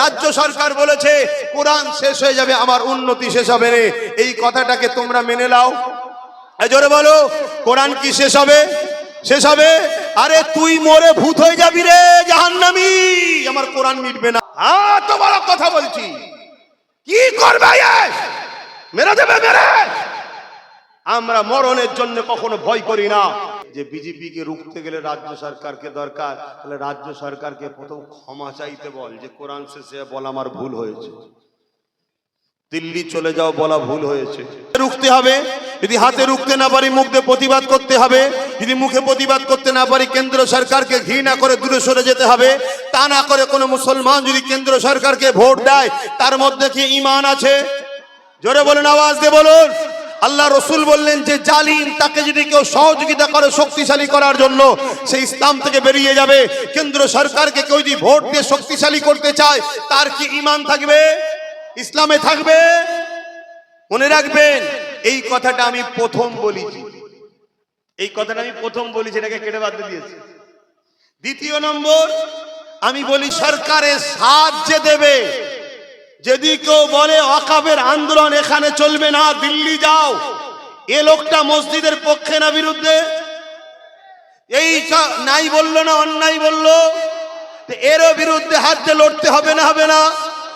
রাজ্য সরকার বলেছে, কোরআন শেষ হয়ে যাবে, আমার উন্নতি শেষ হবে রে। এই কথাটাকে তোমরা মেনে নাও। জোরে বলো, কোরআন কি শেষ হবে? শেষ হবে? আরে তুই মরে ভূত হয়ে যাবি রে, জাহান্নামি। আমার কোরআন মিটবে না। হ্যাঁ তো বড় কথা বলছি। কি করবে? মেরে দেবে, মেরে। আমরা মরণের জন্য কখনো ভয় করি না। যে বিজেপিকে রুখতে গেলে রাজ্য সরকারকে দরকার, তাহলে রাজ্য সরকারকে প্রথম ক্ষমা চাইতে বল যে কোরআন শেষে বলা আমার ভুল হয়েছে। দিল্লি চলে যাও, বলা ভুল হয়েছে। রুখতে হবে, যদি হাতে রুখতে না পারি মুখ প্রতিবাদ করতে হবে, যদি মুখে প্রতিবাদ করতে না পারি কেন্দ্র সরকারকে ঘৃণা করে দূরে সরে যেতে হবে, তা না করে কোনো মুসলমান যদি কেন্দ্র সরকারকে ভোট দেয়, তার মধ্যে কি ইমান আছে? জোরে বলুন, আওয়াজ দিয়ে বলুন। আল্লাহ রসুল বললেন যে জালিম তাকে যদি কেউ সহযোগিতা করে শক্তিশালী করার জন্য, সে ইসলাম থেকে বেরিয়ে যাবে। কেন্দ্র সরকারকে কেউ যদি ভোট দিয়ে শক্তিশালী করতে চায়, তার কি ইমান থাকবে? ইসলামে থাকবে? মনে রাখবেন, এই কথাটা আমি প্রথম বলেছি। এই কথাটা আমি প্রথম বলেছি, এটাকে কেটে বাদ দিয়েছি। দ্বিতীয় নম্বর, আমি বলি সরকারের সাহায্য দেবে। যদি কেউ বলে অকাবের আন্দোলন এখানে চলবে না, দিল্লি যাও। এ লোকটা মসজিদের পক্ষে না বিরুদ্ধে? এই নাই বলল না, অন্যায় বলল? এরও বিরুদ্ধে হাত দিয়ে লড়তে হবে না হবে না?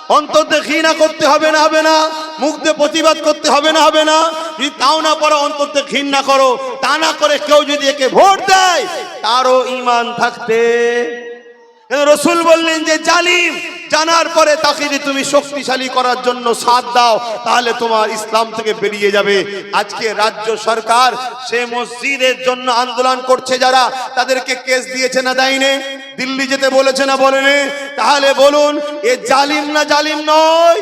অন্তত ঘৃণা করতে হবে না হবে না? মুখ দিয়ে প্রতিবাদ করতে হবে না হবে না? যদি তাও না পারো অন্তত ঘৃণা করো। তা না করে কেউ যদি একে ভোট দেয়, তারও ইমান থাকতে রসুল বললেন যে, জালিম জানার পরে তাকে যদি তুমি শক্তিশালী করার জন্য সাথ দাও, তাহলে তোমার ইসলাম থেকে বেরিয়ে যাবে। আজকে রাজ্য সরকার সে মসজিদের জন্য আন্দোলন করছে যারা, তাদেরকে কেস দিয়েছে না দেয়নি? দিল্লি যেতে বলেছে না বলেনি? তাহলে বলুন, এ জালিম না জালিম নয়।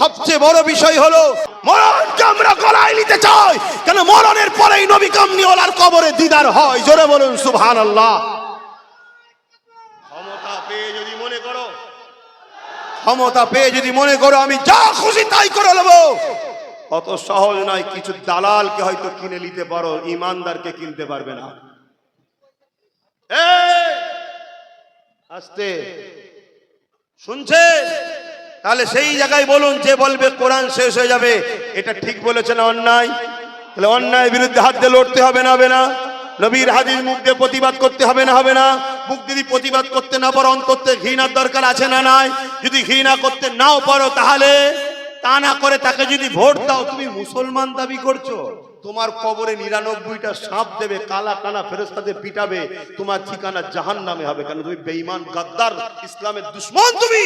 সবচেয়ে বড় বিষয় হলো, মরণকে আমরা গলায় নিতে চাই। কেন মরণের পরেই নবী কামনিওয়ালার কবরে দিদার হয়? জোরে বলুন সুবহান আল্লাহ ক্ষমতা পেয়ে যদি মনে করো ক্ষমতা পেয়ে যদি মনে করো আমি যা খুশি তাই করে নেব। অত সহজ নয়, কিছু দালালকে হয়তো কিনে নিতে পারো, ইমানদারকে কিনতে পারবে না। আস্তে। শুনছে? তাহলে সেই জায়গায় বলুন, যে বলবে কোরআন শেষ হয়ে যাবে, এটা ঠিক বলেছে না অন্যায়? তাহলে অন্যায় বিরুদ্ধে হাত দিয়ে লড়তে হবে না হবে না। নবীর হাদিস মুখ দিয়ে প্রতিবাদ করতে হবে না হবে না। মুখ যদি প্রতিবাদ করতে না পারো অন্তত ঘৃণার দরকার আছে না নাই? যদি ঘৃণা করতে নাও পারো তাহলে, তা না করে তাকে যদি ভোট দাও, তুমি মুসলমান দাবি করছ। তোমার কবরে নিরানব্বইটা সাপ দেবে, কালা কানা ফেরেস্তাদের পিটাবে, তোমার ঠিকানা জাহান নামে হবে কেন? তুমি বেঈমান, গাদ্দার, ইসলামের দুশ্মন তুমি!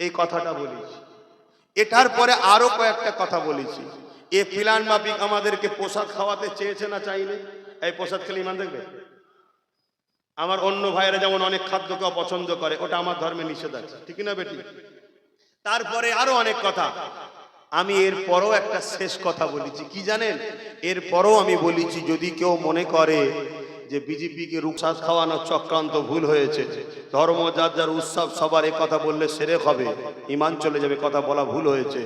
এই কথাটা বলিস। এটার পরে আরও কয়েকটা কথা বলেছি এ ফিলান মাফিক আমাদেরকে প্রসাদ খাওয়াতে চেয়েছে না চাইলে? এই প্রসাদ খেলে ইমান দেখবে? আমার অন্য ভাইয়েরা যেমন অনেক খাদ্যকে অপছন্দ করে, ওটা আমার ধর্মে নিষেধ আছে। ঠিক না বেটি? তারপরে আরও অনেক কথা। আমি এর পরও একটা শেষ কথা বলেছি, কি জানেন? এর পরও আমি বলেছি, যদি কেউ মনে করে যে বিজেপিকে রুকসাস খাওয়ানো চক্রান্ত ভুল হয়েছে, ধর্ম, যার যার উৎসব, সবার এ কথা বললে সেরে হবে ইমান চলে যাবে, কথা বলা ভুল হয়েছে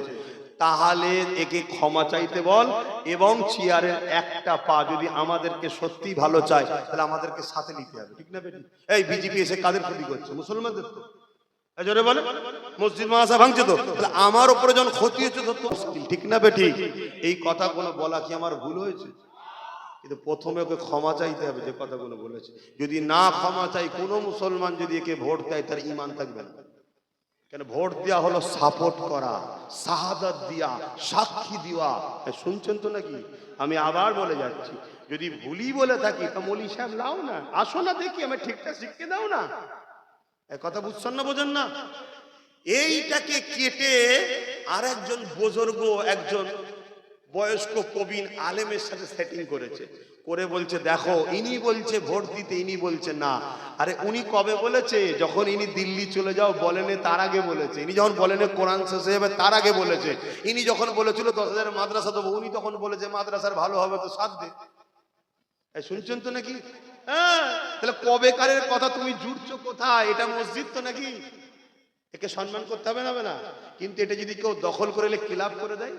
তাহলে একে ক্ষমা চাইতে বল এবং চেয়ারের একটা পা যদি আমাদেরকে সত্যি ভালো চায়, তাহলে আমাদেরকে সাথে নিতে হবে। ঠিক না এই বিজেপি এসে কাদের ক্ষতি করছে? মুসলমানদের তো। ভাঙছে তো? তাহলে আমার যখন ক্ষতি তো ঠিক না এই কথাগুলো বলা কি আমার ভুল হয়েছে? প্রথমে ওকে ক্ষমা চাইতে হবে, যে কথাগুলো বলেছে। যদি না ক্ষমা চাই কোনো মুসলমান যদি একে ভোট দেয়, তার ইমান থাকবে না। কেন ভোট দেওয়া হলো সাপোর্ট করা, শাহাদাত দিয়া, সাক্ষী দেওয়া। শুনছেন তো নাকি? আমি আবার বলে যাচ্ছি, যদি ভুলি বলে থাকি, তা মলি সাহেব লাও না, আসো না দেখি আমি ঠিকঠাক শিখতে দাও না। কথা বুঝছেন না, বোঝেন না? এইটাকে কেটে আর একজন বুজুর্গ, একজন বয়স্ক প্রবীণ আলেমের সাথে সেটিং করেছে। করে বলছে, দেখো, ইনি বলছে ভোট দিতে, ইনি বলছে না। আরে উনি কবে বলেছে? যখন ইনি দিল্লি চলে যাও, বলেনে তার আগে বলেছে। ইনি যখন বলেনে কোরআন শেষ যাবে, তার আগে বলেছে। ইনি যখন বলেছিল দশ হাজার মাদ্রাসা দেবো, উনি তখন বলেছে মাদ্রাসার ভালো হবে তো সাথ দে। শুনছেন তো নাকি? হ্যাঁ তাহলে কবেকারের কথা তুমি জুড়ছো কোথায়? এটা মসজিদ তো নাকি? একে সম্মান করতে হবে না হবে না। কিন্তু এটা যদি কেউ দখল করে ক্লাব করে দেয়?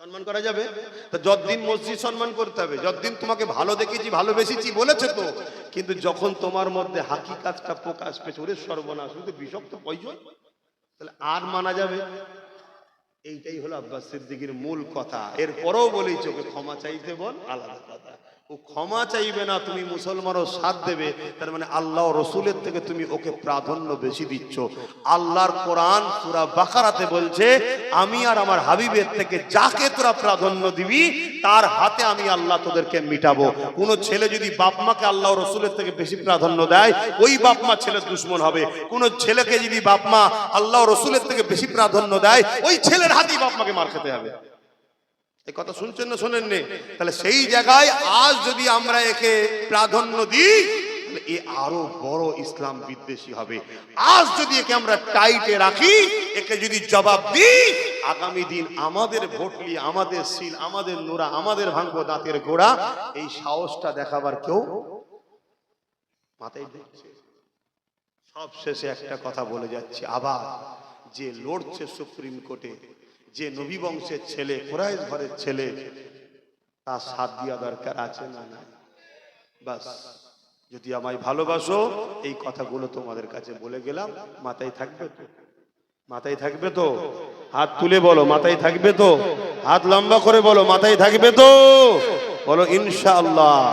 সম্মান করা যাবে? তা যতদিন মসজিদ সম্মান করতে হবে, যতদিন তোমাকে ভালো দেখেছি, ভালোবেসেছি বলেছে তো, কিন্তু যখন তোমার মধ্যে হাকিকাতটা প্রকাশ পেয়েছে, ওরে সর্বনাশ শুধু বিষক্ত প্রয়োজন তাহলে আর মানা যাবে? এইটাই হলো আব্বাস সিদ্দিকির মূল কথা। এরপরেও বলেছি চোখে ক্ষমা চাইতে বল, আলাদা কথা। ও ক্ষমা চাইবে না, তুমি মুসলমানও সাথ দেবে। তার মানে আল্লাহ রসুলের থেকে তুমি ওকে প্রাধান্য বেশি দিচ্ছ। আল্লাহর কোরআন সুরা বাকারাতে বলছে, আমি আর আমার হাবিবের থেকে যাকে তোরা প্রাধান্য দিবি, তার হাতে আমি আল্লাহ তোদেরকে মিটাবো। কোনো ছেলে যদি বাপ মাকে আল্লাহ রসুলের থেকে বেশি প্রাধান্য দেয়, ওই বাপ মা ছেলের দুশ্মন হবে। কোন ছেলেকে যদি বাপ মা আল্লাহ রসুলের থেকে বেশি প্রাধান্য দেয়, ওই ছেলের হাতেই বাপ মাকে মার খেতে হবে। এই কথা শুনছেন না শোনেননি? তাহলে সেই জায়গায় আজ যদি আমরা একে প্রাধান্য দিই এ আরও বড় ইসলাম বিদ্বেষী হবে। আজ যদি একে আমরা টাইটে রাখি, একে যদি জবাব দিই, আগামী দিন আমাদের ভোট নিয়ে আমাদের সিল, আমাদের নোরা আমাদের ভাঙ্গ দাঁতের গোড়া, এই সাহসটা দেখাবার কেউ মাথায় দেখছে? সব শেষে একটা কথা বলে যাচ্ছে, আবার যে লড়ছে সুপ্রিম কোর্টে যে নবী বংশের ছেলে কোরআশ ঘরের ছেলে, তার সাথ দেওয়া দরকার আছে না না বাস, যদি আমায় ভালোবাসো, এই কথাগুলো তোমাদের কাছে বলে গেলাম, মাথায় থাকবে তো? মাথায় থাকবে তো? হাত তুলে বলো, মাথায় থাকবে তো? হাত লম্বা করে বলো, মাথায় থাকবে তো? বলো, ইনশাআল্লাহ।